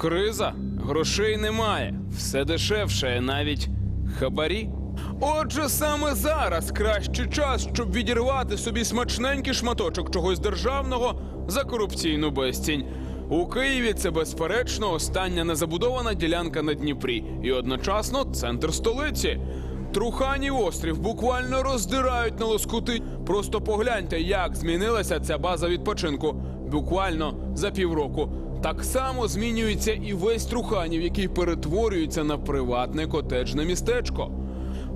Криза, грошей немає, все дешевше, навіть хабарі. Отже, саме зараз кращий час, щоб відірвати собі смачненький шматочок чогось державного за корупційну безцінь. У Києві це безперечно остання незабудована ділянка на Дніпрі і одночасно центр столиці. Труханів острів буквально роздирають на лоскути. Просто погляньте, як змінилася ця база відпочинку. Буквально за півроку. Так само змінюється і весь Труханів, який перетворюється на приватне котеджне містечко.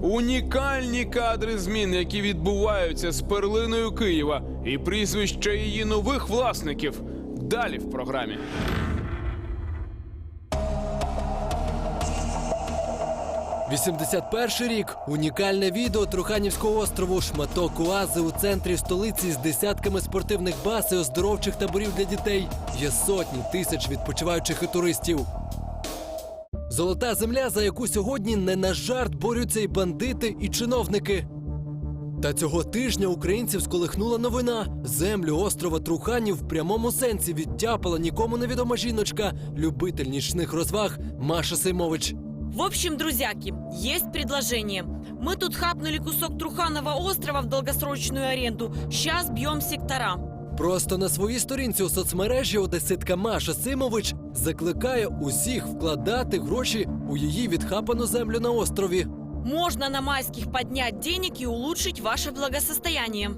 Унікальні кадри змін, які відбуваються з перлиною Києва і прізвища її нових власників. Далі в програмі. – 81 рік. Унікальне відео Труханівського острову. Шматок оази у центрі столиці з десятками спортивних баз і оздоровчих таборів для дітей. Є сотні тисяч відпочиваючих і туристів. Золота земля, за яку сьогодні не на жарт борються і бандити, і чиновники. Та цього тижня українців сколихнула новина. Землю острова Труханів в прямому сенсі відтяпала нікому невідома жіночка, любитель нічних розваг Маша Сеймович. В общем, друзьяки, есть предложение. Мы тут хапнули кусок Труханова острова в долгосрочную аренду. Сейчас бьем сектора. Просто на своїй сторінці у соцмережі одеситка Маша Симович закликає усіх вкладати гроші у її відхапану землю на острові. Можно на майских поднять денег и улучшить ваше благосостояние.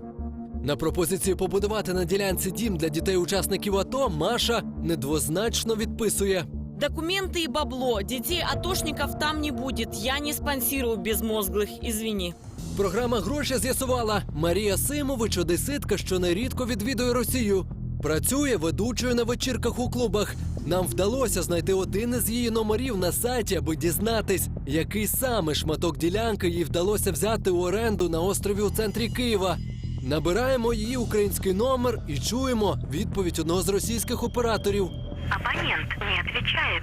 На пропозицію побудувати на ділянці дім для дітей-учасників АТО Маша недвозначно відписує. Документы и бабло. Детей атошников там не будет. Я не спонсирую безмозглых, извини. Програма гроші з'ясувала Марія Симович, одеситка, що нерідко відвідує Росію. Працює ведучою на вечірках у клубах. Нам вдалося знайти один із її номерів на сайті, аби дізнатись, який саме шматок ділянки їй вдалося взяти у оренду на острові у центрі Києва. Набираємо її український номер і чуємо відповідь одного з російських операторів. Абонент не отвечает.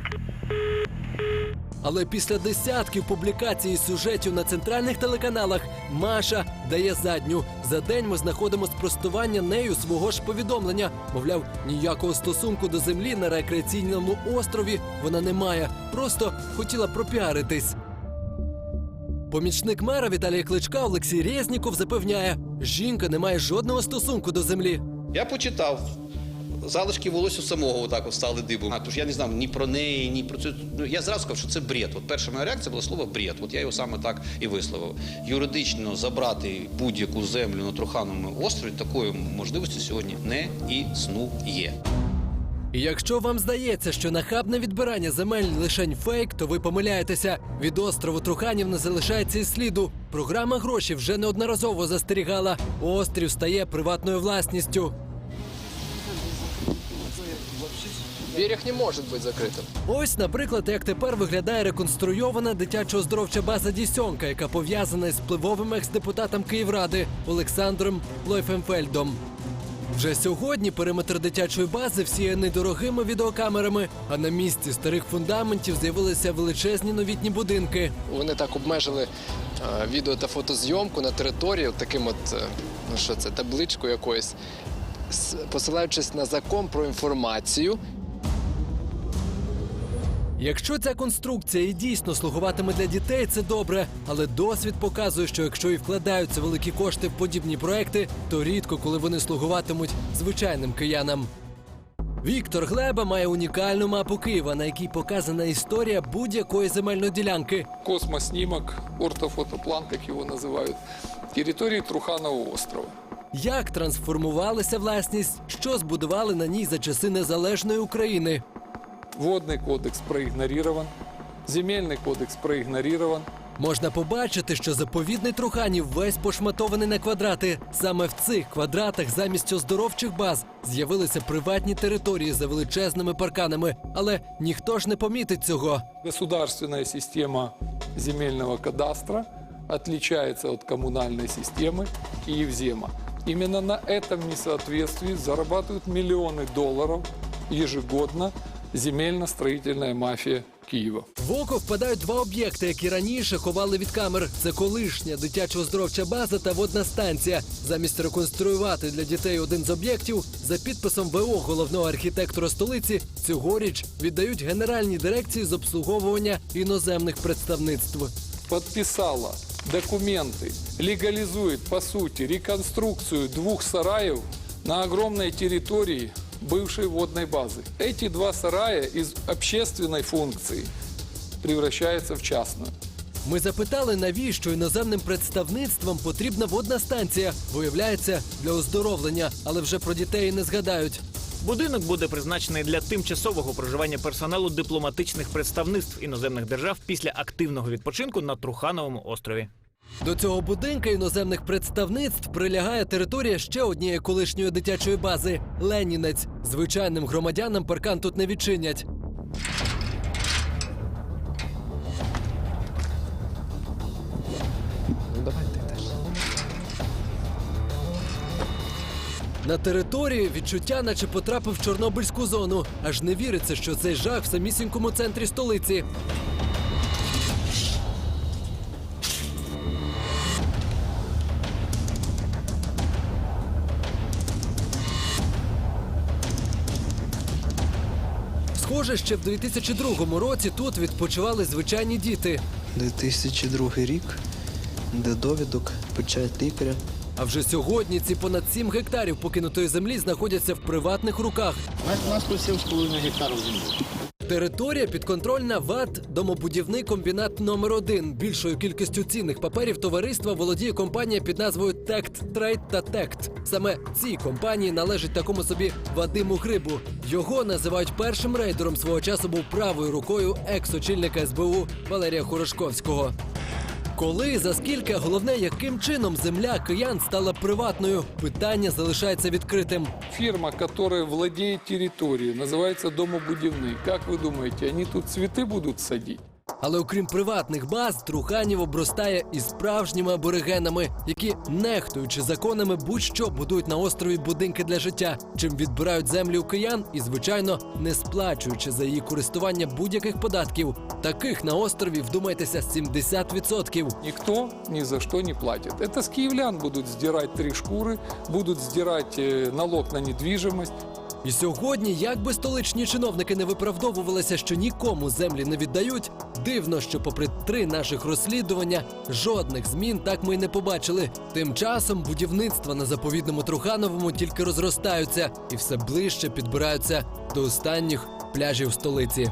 Але після десятків публікацій і сюжетів на центральних телеканалах Маша дає задню. За день ми знаходимо спростування нею свого ж повідомлення. Мовляв, ніякого стосунку до землі на рекреаційному острові вона не має. Просто хотіла пропіаритись. Помічник мера Віталія Кличка Олексій Резніков запевняє, жінка не має жодного стосунку до землі. Я почитав. Залишки волосся самого отак от стали дибом. А тож я не знав ні про неї, ні про це. Ну я зразу сказав, що це бред. От перша моя реакція була слово бред. От я його саме так і висловив. Юридично забрати будь-яку землю на Трухановому острові такої можливості сьогодні не існує. Якщо вам здається, що нахабне відбирання земель лишень фейк, то ви помиляєтеся. Від острову Труханів не залишається і сліду. Програма гроші вже неодноразово застерігала. Острів стає приватною власністю. Берег не может быть закрытым. Ось, наприклад, як тепер виглядає реконструйована дитячо-оздоровча база Дісьонка, яка пов'язана із впливовим екс-депутатом Київради Олександром Лойфенфельдом. Вже сьогодні периметр дитячої бази всіяний дорогими відеокамерами, а на місці старих фундаментів з'явилися величезні новітні будинки. Вони так обмежили е, відео та фотозйомку на території от таким от, е, ну що це, табличкою якоюсь, С- посилаючись на закон про інформацію. Якщо ця конструкція і дійсно слугуватиме для дітей, це добре. Але досвід показує, що якщо і вкладаються великі кошти в подібні проекти, то рідко коли вони слугуватимуть звичайним киянам. Віктор Глеба має унікальну мапу Києва, на якій показана історія будь-якої земельної ділянки. космоснимок, ортофотоплан, как его называют, территории Труханова острова. Як трансформувалася власність, що збудували на ній за часи незалежної України. Водный кодекс проигнорирован, земельный кодекс проигнорирован. Можна побачити, що заповідний Труханів весь пошматований на квадрати. Саме в цих квадратах замість оздоровчих баз з'явилися приватні території за величезними парканами, але ніхто ж не помітить цього. Государственная система земельного кадастра отличается от коммунальной системы и Евзема. Именно на этом несоответствии зарабатывают миллионы долларов ежегодно земельно-строительная мафия Киева. В око впадають два об'єкти, які раніше ховали від камер. Це колишня дитячо-оздоровча база та водна станція. Замість реконструювати для дітей один з об'єктів за підписом ВО головного архітектора столиці цьогоріч віддають генеральній дирекції з обслуговування іноземних представництв. Подписала документы, легализует, по сути, реконструкцию двух сараев на огромной территории бывшей водной базы. Эти два сарая из общественной функции превращаются в частную. Ми запитали, навіщо іноземним представництвам потрібна водна станція. Виявляється, для оздоровлення, але вже про дітей не згадають. Будинок буде призначений для тимчасового проживання персоналу дипломатичних представництв іноземних держав після активного відпочинку на Трухановому острові. До цього будинка іноземних представництв прилягає територія ще однієї колишньої дитячої бази Ленінець. Звичайним громадянам паркан тут не відчинять. На території відчуття, наче потрапив в Чорнобильську зону. Аж не віриться, що цей жах в самісінькому центрі столиці. Схоже, ще в 2002 році тут відпочивали звичайні діти. 2002 рік, де довідок, печать лікаря. А вже сьогодні ці понад 7 гектарів покинутої землі знаходяться в приватних руках. У нас тут 7,5 гектарів землі. Територія підконтрольна ВАТ домобудівний комбінат номер 1 Більшою кількістю цінних паперів товариства володіє компанія під назвою Тект Трейд та Тект. Саме цій компанії належить такому собі Вадиму Грибу. Його називають першим рейдером свого часу був правою рукою екс-очільника СБУ Валерія Хорошковського. Коли за скільки, а головне, яким чином земля киян стала приватною, питання залишається відкритим. Фирма, которая владеет территорией, называется Домобудивный. Как вы думаете, они тут цветы будут садить? Але окрім приватних баз, Труханів обростає і справжніми аборигенами, які, нехтуючи законами, будь-що будують на острові будинки для життя, чим відбирають землі у киян і, звичайно, не сплачуючи за її користування будь-яких податків. Таких на острові, вдумайтеся, 70%. Никто ни за что не платит. Это с киевлян будут сдирать три шкуры, будут сдирать э, налог на недвижимость. І сьогодні, як би столичні чиновники не виправдовувалися, що нікому землі не віддають, дивно, що попри три наших розслідування жодних змін так ми й не побачили. Тим часом будівництва на заповідному Трухановому тільки розростаються і все ближче підбираються до останніх пляжів столиці.